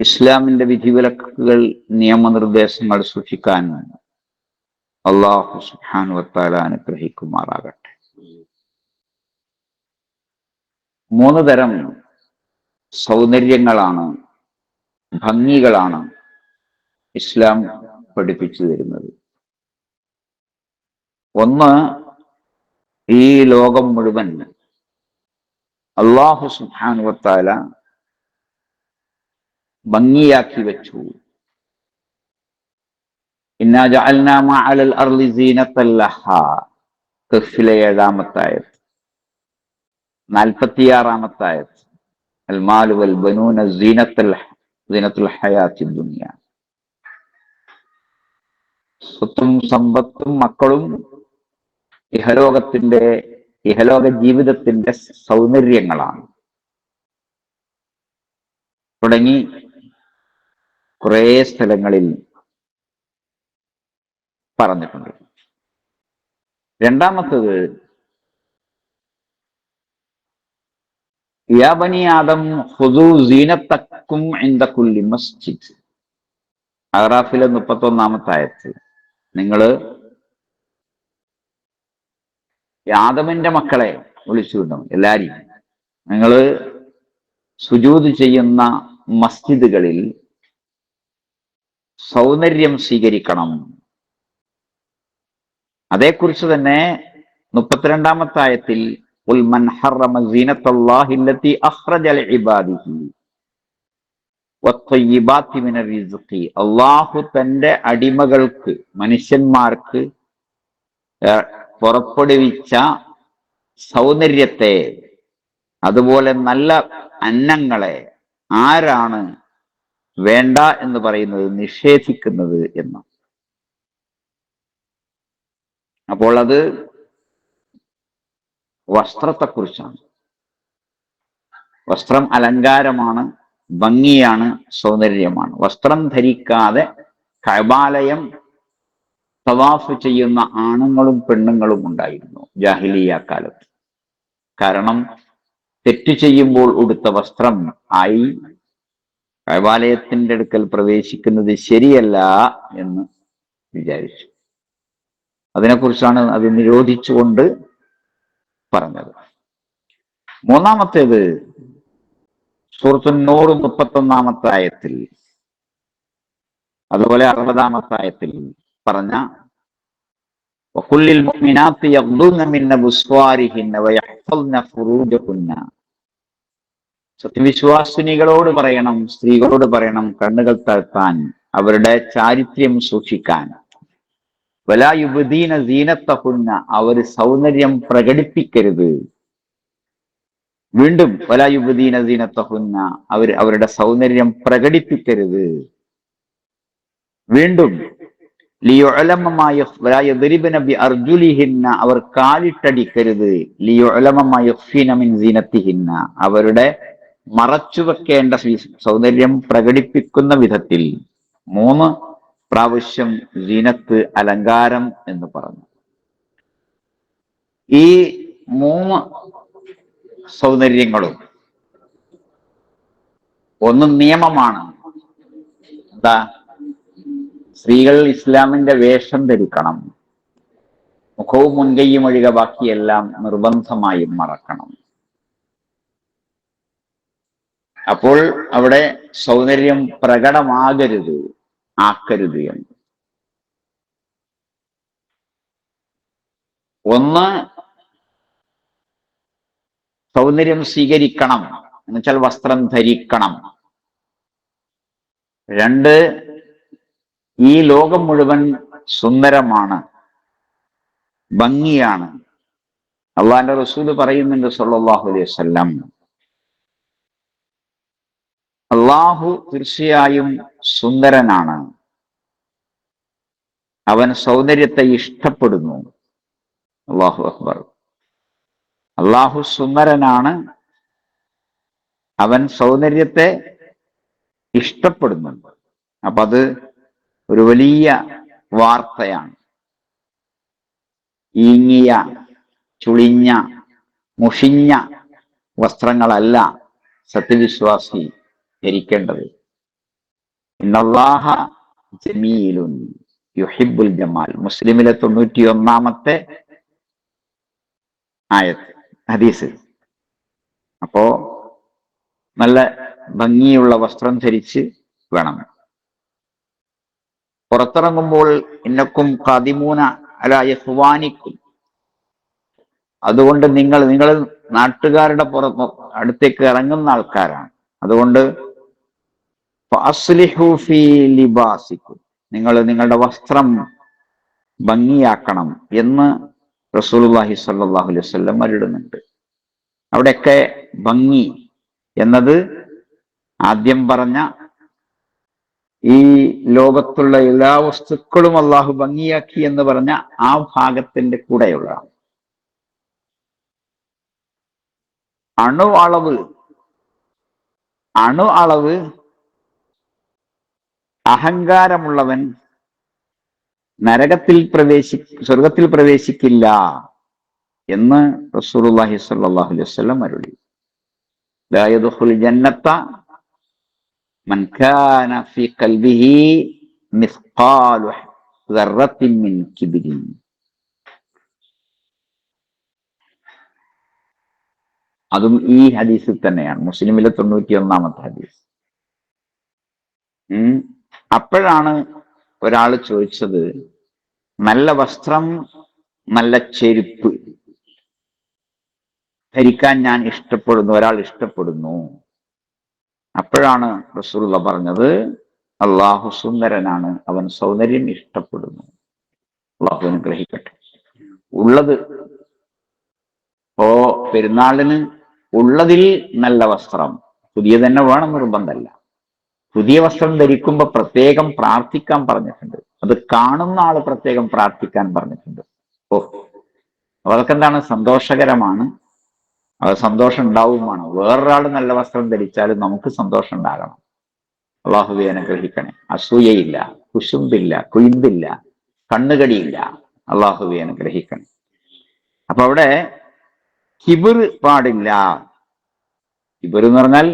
ഇസ്ലാമിന്റെ വിധിവിലക്കുകൾ നിയമനിർദ്ദേശങ്ങൾ സൂക്ഷിക്കാൻ അള്ളാഹു വത്താല അനുഗ്രഹിക്കുമാറാകട്ടെ. മൂന്ന് തരം സൗന്ദര്യങ്ങളാണ് ഭംഗികളാണ് ഇസ്ലാം പഠിപ്പിച്ചു തരുന്നത്. ഒന്ന് ഈ ലോകം മുഴുവൻ അള്ളാഹു സുഹാൻ വത്താല ഭംഗിയാക്കി വെച്ചു. ഇന്നാ ജഅൽനാ മാ അലൽ അർളി സീനത്തൻ ലഹാ കഹ്ഫിലെ ഏഴാമത്തായത്. നാൽപ്പത്തിയാറാമത്തായത്. അൽ മാലു വൽ ബനൂന സ്വത്തും സമ്പത്തും മക്കളും ഇഹലോകത്തിന്റെ ഇഹലോക ജീവിതത്തിന്റെ സൗന്ദര്യങ്ങളാണ്. തുടങ്ങി കുറേ സ്ഥലങ്ങളിൽ പറഞ്ഞിട്ടുണ്ട്. രണ്ടാമത്തത് യാബനി ആദം ഹുദു സീനത്തക്കും ഇന്ത കുല്ലി മസ്ജിദ്. അഹ്റാഫിലെ മുപ്പത്തൊന്നാമത്തെ ആയത്ത് നിങ്ങൾ യാദമിന്റെ മക്കളെ വിളിച്ചുകൊണ്ടു എല്ലാരെയും. നിങ്ങൾ സുജൂത് ചെയ്യുന്ന മസ്ജിദുകളിൽ സൗന്ദര്യം സ്വീകരിക്കണം. അതേക്കുറിച്ച് തന്നെ മുപ്പത്തിരണ്ടാമത്തായത്തിൽ അള്ളാഹു തന്റെ അടിമകൾക്ക് മനുഷ്യന്മാർക്ക് പുറപ്പെടുവിച്ച സൗന്ദര്യത്തെ അതുപോലെ നല്ല അന്നങ്ങളെ ആരാണ് വേണ്ട എന്ന് പറയുന്നത് നിഷേധിക്കുന്നത് എന്ന്. അപ്പോൾ അത് വസ്ത്രത്തെക്കുറിച്ചാണ്. വസ്ത്രം അലങ്കാരമാണ് ഭംഗിയാണ് സൗന്ദര്യമാണ്. വസ്ത്രം ധരിക്കാതെ കബാലയം തവാഫ് ചെയ്യുന്ന ആണുങ്ങളും പെണ്ണുങ്ങളും ഉണ്ടായിരുന്നു ജാഹിലിയ കാലത്ത്. കാരണം തെറ്റ് ചെയ്യുമ്പോൾ ഉടുത്ത വസ്ത്രം ആയി കൈവാലയത്തിന്റെ അടുക്കൽ പ്രവേശിക്കുന്നത് ശരിയല്ല എന്ന് വിചാരിച്ചു. അതിനെക്കുറിച്ചാണ് അത് നിരോധിച്ചുകൊണ്ട് പറഞ്ഞത്. മൂന്നാമത്തേത് സുഹൃത്തുനോട് മുപ്പത്തൊന്നാമത്തെ ആയത്തിൽ അതുപോലെ അറുപതാമത്തെ ആയത്തിൽ പറഞ്ഞ വക്കുല്ലിൽ മുഅ്മിനാത്തി യഗ്ദുന മിൻ അബ്സ്വാരിഹിന്ന വയഹ്ഫൾന ഫുറൂജഹുന്ന സത്യവിശ്വാസിനികളോട് പറയണം സ്ത്രീകളോട് പറയണം കണ്ണുകൾ താഴ്ത്താൻ അവരുടെ ചാരിത്രം സൂക്ഷിക്കാൻ. വലായുബദീന സീനത്തഹുന്ന അവർ സൗന്ദര്യം പ്രകടിപ്പിക്കരുത്. വീണ്ടും വലായുബദീന സീനത്തഹുന്ന അവർ അവരുടെ സൗന്ദര്യം പ്രകടിപ്പിക്കരുത്. വീണ്ടും അവർ കാലിട്ടടിക്കരുത്. ലിയോലമിൻ അവരുടെ മറച്ചു വെക്കേണ്ട സൗന്ദര്യം പ്രകടിപ്പിക്കുന്ന വിധത്തിൽ മൂന്ന് പ്രാവശ്യം ജീനത്ത് അലങ്കാരം എന്ന് പറഞ്ഞു. ഈ മൂന്ന് സൗന്ദര്യങ്ങളും ഒന്ന് നിയമമാണ്. എന്താ? സ്ത്രീകൾ ഇസ്ലാമിന്റെ വേഷം ധരിക്കണം. മുഖവും മുൻകൈയും ഒഴികെ ബാക്കിയെല്ലാം നിർബന്ധമായും മറക്കണം. അപ്പോൾ അവിടെ സൗന്ദര്യം പ്രകടമാകരുത് ആക്കരുത് എന്ന്. ഒന്ന് സൗന്ദര്യം സ്വീകരിക്കണം. എന്നുവെച്ചാൽ വസ്ത്രം ധരിക്കണം. രണ്ട് ഈ ലോകം മുഴുവൻ സുന്ദരമാണ് ഭംഗിയാണ്. അള്ളാന്റെ റസൂൽ പറയുന്നുണ്ട് സല്ലാഹു അലൈഹി വസല്ലം അള്ളാഹു തീർച്ചയായും സുന്ദരനാണ്. അവൻ സൗന്ദര്യത്തെ ഇഷ്ടപ്പെടുന്നു. അള്ളാഹു അക്ബർ. അള്ളാഹു സുന്ദരനാണ്. അവൻ സൗന്ദര്യത്തെ ഇഷ്ടപ്പെടുന്നുണ്ട്. അപ്പൊ അത് ഒരു വലിയ വാർത്തയാണ്. ഈങ്ങിയ ചുളിഞ്ഞ മുഷിഞ്ഞ വസ്ത്രങ്ങളല്ല സത്യവിശ്വാസി ധരിക്കേണ്ടത്. ജമീലുൻ യുഹിബുൽ ജമാൽ. മുസ്ലിമിലെ തൊണ്ണൂറ്റി ഒന്നാമത്തെ ആയത്ത് ഹദീസ്. അപ്പോ നല്ല ഭംഗിയുള്ള വസ്ത്രം ധരിച്ച് വേണം. പുറത്തിറങ്ങുമ്പോൾ ഇന്നക്കും കതിമൂന അല യഹ്വാനിക്കും അതുകൊണ്ട് നിങ്ങൾ നിങ്ങൾ നാട്ടുകാരുടെ പുറത്ത് അടുത്തേക്ക് ഇറങ്ങുന്ന ആൾക്കാരാണ്. അതുകൊണ്ട് നിങ്ങൾ നിങ്ങളുടെ വസ്ത്രം ഭംഗിയാക്കണം എന്ന് റസൂലുള്ളാഹി സ്വല്ലല്ലാഹു അലൈഹി വസല്ലം അരുടുന്നുണ്ട് അവിടെയൊക്കെ ഭംഗി എന്നത് ആദ്യം പറഞ്ഞ ഈ ലോകത്തുള്ള എല്ലാ വസ്തുക്കളും അള്ളാഹു ഭംഗിയാക്കി എന്ന് പറഞ്ഞ ആ ഭാഗത്തിന്റെ കൂടെയുള്ള അണു അളവ് അണു അളവ് അഹങ്കാരമുള്ളവൻ നരകത്തിൽ പ്രവേശി സ്വർഗത്തിൽ പ്രവേശിക്കില്ല എന്ന് റസൂർഹി സ്വല്ലല്ലാഹു അലൈഹി വസല്ലം അരുളി. ജന്നത്ത മിസ്ഖാലു അതും ഈ ഹദീസിൽ തന്നെയാണ്. മുസ്ലിമിലെ തൊണ്ണൂറ്റി ഒന്നാമത്തെ ഹദീസ് അപ്പോഴാണ് ഒരാൾ ചോദിച്ചത് നല്ല വസ്ത്രം നല്ല ചെരുപ്പ് ധരിക്കാൻ ഞാൻ ഇഷ്ടപ്പെടുന്നു ഒരാൾ ഇഷ്ടപ്പെടുന്നു. അപ്പോഴാണ് റസൂള്ള പറഞ്ഞത് അള്ളാഹു സുന്ദരനാണ് അവൻ സൗന്ദര്യം ഇഷ്ടപ്പെടുന്നു. അള്ളാഹു അനുഗ്രഹിക്കട്ടെ. ഉള്ളത് ഓ പെരുന്നാളിന് ഉള്ളതിൽ നല്ല വസ്ത്രം പുതിയ തന്നെ വേണം നിർബന്ധമല്ല. പുതിയ വസ്ത്രം ധരിക്കുമ്പോൾ പ്രത്യേകം പ്രാർത്ഥിക്കാൻ പറഞ്ഞിട്ടുണ്ട്. അത് കാണുന്ന ആൾ പ്രത്യേകം പ്രാർത്ഥിക്കാൻ പറഞ്ഞിട്ടുണ്ട്. ഓ അതൊക്കെ എന്താണ് സന്തോഷകരമാണ്. അത് സന്തോഷം ഉണ്ടാവുമാണ് വേറൊരാൾ നല്ല വസ്ത്രം ധരിച്ചാലും നമുക്ക് സന്തോഷം ഉണ്ടാകണം അള്ളാഹുബി അനുഗ്രഹിക്കണേ. അസൂയയില്ല കുശുമ്പില്ല കുയിമ്പില്ല കണ്ണുകടിയില്ല. അള്ളാഹുബി അനുഗ്രഹിക്കണേ. അപ്പൊ അവിടെ കിബിർ പാടില്ല. കിബിർ എന്ന് പറഞ്ഞാൽ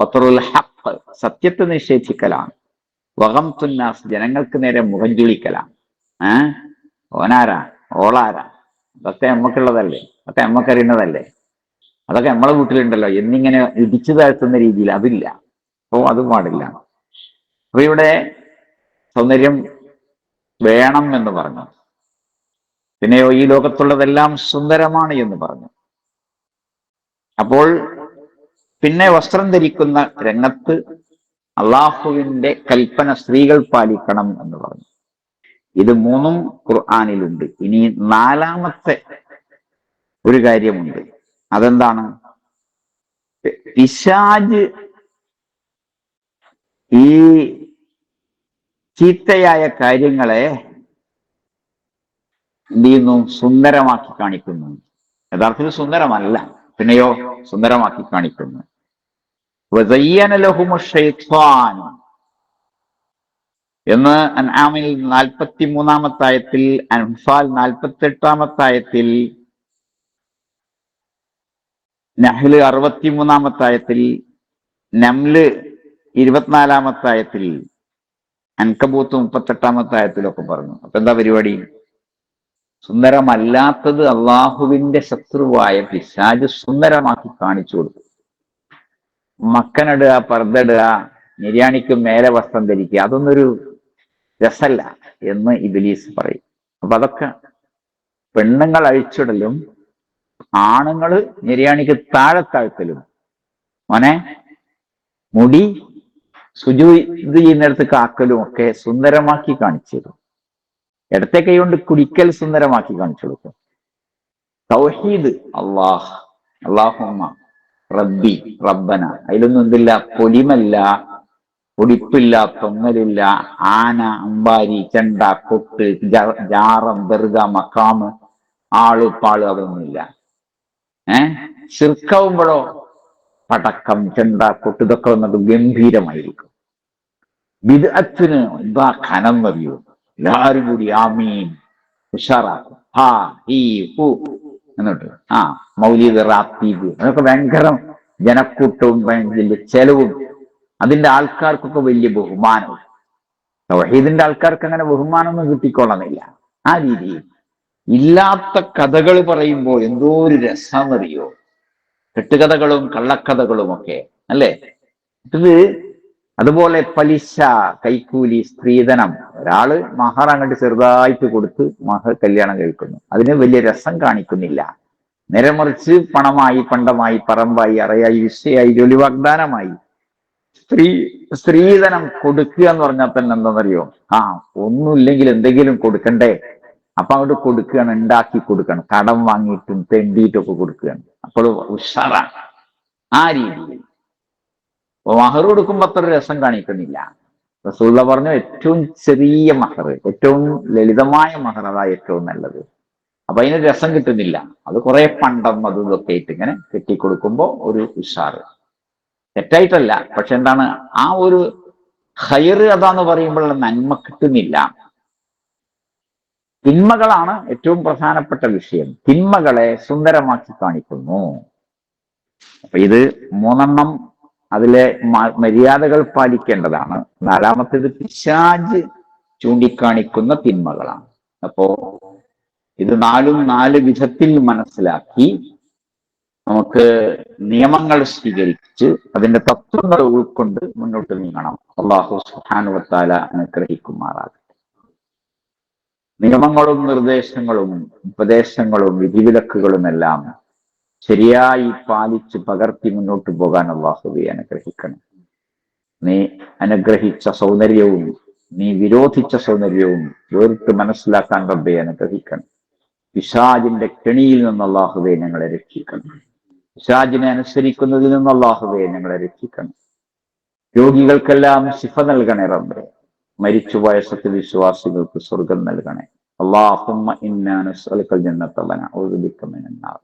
ബത്തറുൽ ഹഖ്. സത്യത്തെ നിഷേധിക്കലാണ്. വകം തുന്നാസ് ജനങ്ങൾക്ക് നേരെ മുഖം ചുളിക്കലാണ്. ഏ? ഓനാരാ? ഓളാരാ? അതൊക്കെ നമ്മക്കുള്ളതല്ലേ? അതൊക്കെ നമ്മക്കറിയുന്നതല്ലേ? അതൊക്കെ നമ്മളെ വീട്ടിലുണ്ടല്ലോ. എന്നിങ്ങനെ ഇടിച്ചു താഴ്ത്തുന്ന രീതിയിൽ അതില്ല. അപ്പോ അത് പാടില്ല. അപ്പൊ ഇവിടെ സൗന്ദര്യം വേണം എന്ന് പറഞ്ഞു. പിന്നെയോ ഈ ലോകത്തുള്ളതെല്ലാം സുന്ദരമാണ് എന്ന് പറഞ്ഞു. അപ്പോൾ പിന്നെ വസ്ത്രം ധരിക്കുന്ന രംഗത്ത് അള്ളാഹുവിന്റെ കൽപ്പന സ്ത്രീകൾ പാലിക്കണം എന്ന് പറഞ്ഞു. ഇത് മൂന്നും ഖുർആാനിലുണ്ട്. ഇനി നാലാമത്തെ ഒരു കാര്യമുണ്ട്. അതെന്താണ്? പിശാജ് ഈ ചീത്തയായ കാര്യങ്ങളെ എന്ത് ചെയ്യുന്നു? സുന്ദരമാക്കി കാണിക്കുന്നു. യഥാർത്ഥത്തിൽ സുന്ദരമല്ല. പിന്നെയോ സുന്ദരമാക്കി കാണിക്കുന്നു. എന്ന് അൻആമിൽ നാൽപ്പത്തി മൂന്നാമത്തായത്തിൽ അൻഫാൽ നാൽപ്പത്തി എട്ടാമത്തായത്തിൽ നഹ്ല് അറുപത്തിമൂന്നാമത്തായത്തിൽ നംൽ ഇരുപത്തിനാലാമത്തായത്തിൽ അൻകബൂത്ത് മുപ്പത്തെട്ടാമത്തായത്തിലൊക്കെ പറഞ്ഞു. അപ്പൊ എന്താ പരിപാടി? സുന്ദരമല്ലാത്തത് അള്ളാഹുവിന്റെ ശത്രുവായ പിശാജ് സുന്ദരമാക്കി കാണിച്ചു കൊടുത്തു മക്കനിടുക പർദ്ദിടുക നിര്യാണിക്കും മേലെ വസ്ത്രം ധരിക്കുക അതൊന്നൊരു രസല്ല എന്ന് ഇബിലീസ് പറയും. അപ്പൊ അതൊക്കെ പെണ്ണുങ്ങൾ അഴിച്ചിടലും ആണുങ്ങൾ നിര്യാണിക്ക് താഴെ താഴ്ത്തലും. മോനെ മുടി സുജു ഇത് ചെയ്യുന്നിടത്ത് കാക്കലും ഒക്കെ സുന്ദരമാക്കി കാണിച്ചു തരും ഇടത്തെ കൈ കൊണ്ട് കുടിക്കൽ സുന്ദരമാക്കി കാണിച്ചു കൊടുക്കും തൗഹീദ് അള്ളാഹ് അള്ളാഹുമ്മ. റബ്ബി റബ്ബന. അതിലൊന്നും എന്തില്ല? പൊലിമല്ല. ഒടിപ്പില്ല തൊങ്ങലില്ല ആന അമ്പാരി ചെണ്ട കൊട്ട് ജാറം ദർഗ മക്കാമ് ആൾ പാൾ അതൊന്നുമില്ല. ഏ? ശിർക്കാവുമ്പോഴോ? പടക്കം ചെണ്ട കൊട്ട് ഇതൊക്കെ വന്നത് ഗംഭീരമായിരിക്കും. വിദഗ്ധത്തിന് എന്താ ഖനം അറിയൂ എല്ലാവരും കൂടി ആമീൻ. ഉഷാറാക്കും. ഹാ ഹീ ഹു എന്നിട്ട്. ആ മൗലിക റാത്തീബ്. അതൊക്കെ ഭയങ്കര ജനക്കൂട്ടവും ഭയങ്കര ചെലവും. അതിന്റെ ആൾക്കാർക്കൊക്കെ വലിയ ബഹുമാനവും. തൗഹീദിന്റെ ആൾക്കാർക്ക് അങ്ങനെ ബഹുമാനമൊന്നും കിട്ടിക്കൊള്ളണമില്ല ആ രീതിയിൽ. ഇല്ലാത്ത കഥകൾ പറയുമ്പോൾ എന്തോ ഒരു രസമെന്നറിയോ കെട്ടുകഥകളും കള്ളക്കഥകളും ഒക്കെ അല്ലേ? ഇത് അതുപോലെ പലിശ കൈക്കൂലി സ്ത്രീധനം. ഒരാൾ മഹർ അങ്ങോട്ട് ചെറുതായിട്ട് കൊടുത്ത് മഹർ കല്യാണം കഴിക്കുന്നു. അതിന് വലിയ രസം കാണിക്കുന്നില്ല. നിരമറിച്ച് പണമായി പണ്ടമായി പറമ്പായി അറയായി വിഷയായി ജോലി വാഗ്ദാനമായി. സ്ത്രീ സ്ത്രീധനം കൊടുക്കുക എന്ന് പറഞ്ഞാൽ തന്നെ എന്താണെന്നറിയോ? ആ ഒന്നുമില്ലെങ്കിൽ എന്തെങ്കിലും കൊടുക്കണ്ടേ? അപ്പൊ അങ്ങോട്ട് കൊടുക്കുകയാണ് ഉണ്ടാക്കി കൊടുക്കണം കടം വാങ്ങിയിട്ടും തെണ്ടിയിട്ടും ഒക്കെ കൊടുക്കുകയാണ്. അപ്പോൾ ഉഷാറാണ്. ആ രീതിയിൽ. മഹർ കൊടുക്കുമ്പോ അത്ര രസം കാണിക്കുന്നില്ല. റസൂള്ള പറഞ്ഞു ഏറ്റവും ചെറിയ മഹർ ഏറ്റവും ലളിതമായ മഹർ അതാ ഏറ്റവും നല്ലത്. അപ്പൊ അതിന് രസം കിട്ടുന്നില്ല. അത് കുറെ പണ്ടം അതും ഇതൊക്കെ ആയിട്ട് ഇങ്ങനെ കെട്ടിക്കൊടുക്കുമ്പോ ഒരു ഉഷാറ്. തെറ്റായിട്ടല്ല പക്ഷെ എന്താണ് ആ ഒരു ഹയർ അതാന്ന് പറയുമ്പോഴുള്ള നന്മ കിട്ടുന്നില്ല. തിന്മകളാണ് ഏറ്റവും പ്രധാനപ്പെട്ട വിഷയം. തിന്മകളെ സുന്ദരമാക്കി കാണിക്കുന്നു. അപ്പൊ ഇത് മൂന്നെണ്ണം അതിലെ മര്യാദകൾ പാലിക്കേണ്ടതാണ്. നാലാമത്തേത് പിശാജ് ചൂണ്ടിക്കാണിക്കുന്ന തിന്മകളാണ്. അപ്പോ ഇത് നാലും നാല് വിധത്തിൽ മനസ്സിലാക്കി നമുക്ക് നിയമങ്ങൾ സ്വീകരിച്ച് അതിന്റെ തത്വങ്ങൾ ഉൾക്കൊണ്ട് മുന്നോട്ട് നീങ്ങണം. അള്ളാഹു സുഹാനുവത്താല അനുഗ്രഹിക്കുമാറാകട്ടെ. നിയമങ്ങളും നിർദ്ദേശങ്ങളും ഉപദേശങ്ങളും വിധിവിലക്കുകളും എല്ലാം ശരിയായി പാലിച്ച് പകർത്തി മുന്നോട്ട് പോകാൻ അള്ളാഹുവെ അനുഗ്രഹിക്കണം. നീ അനുഗ്രഹിച്ച സൗന്ദര്യവും നീ വിരോധിച്ച സൗന്ദര്യവും വേറിട്ട് മനസ്സിലാക്കാൻ റബ്ബെ അനുഗ്രഹിക്കണം. പിശാജിന്റെ കെണിയിൽ നിന്ന് അള്ളാഹുവെ ഞങ്ങളെ രക്ഷിക്കണം. പിശാജിനെ അനുസരിക്കുന്നതിൽ നിന്ന് അള്ളാഹുവെ ഞങ്ങളെ രക്ഷിക്കണം. രോഗികൾക്കെല്ലാം ശിഫ നൽകണേ റബ്ബെ. മരിച്ചുപോയ സത്യവിശ്വാസികൾക്ക് സ്വർഗം നൽകണേ. അള്ളാഹുമ്മ ഇന്നാ ജന്നത്തവന ജന്നത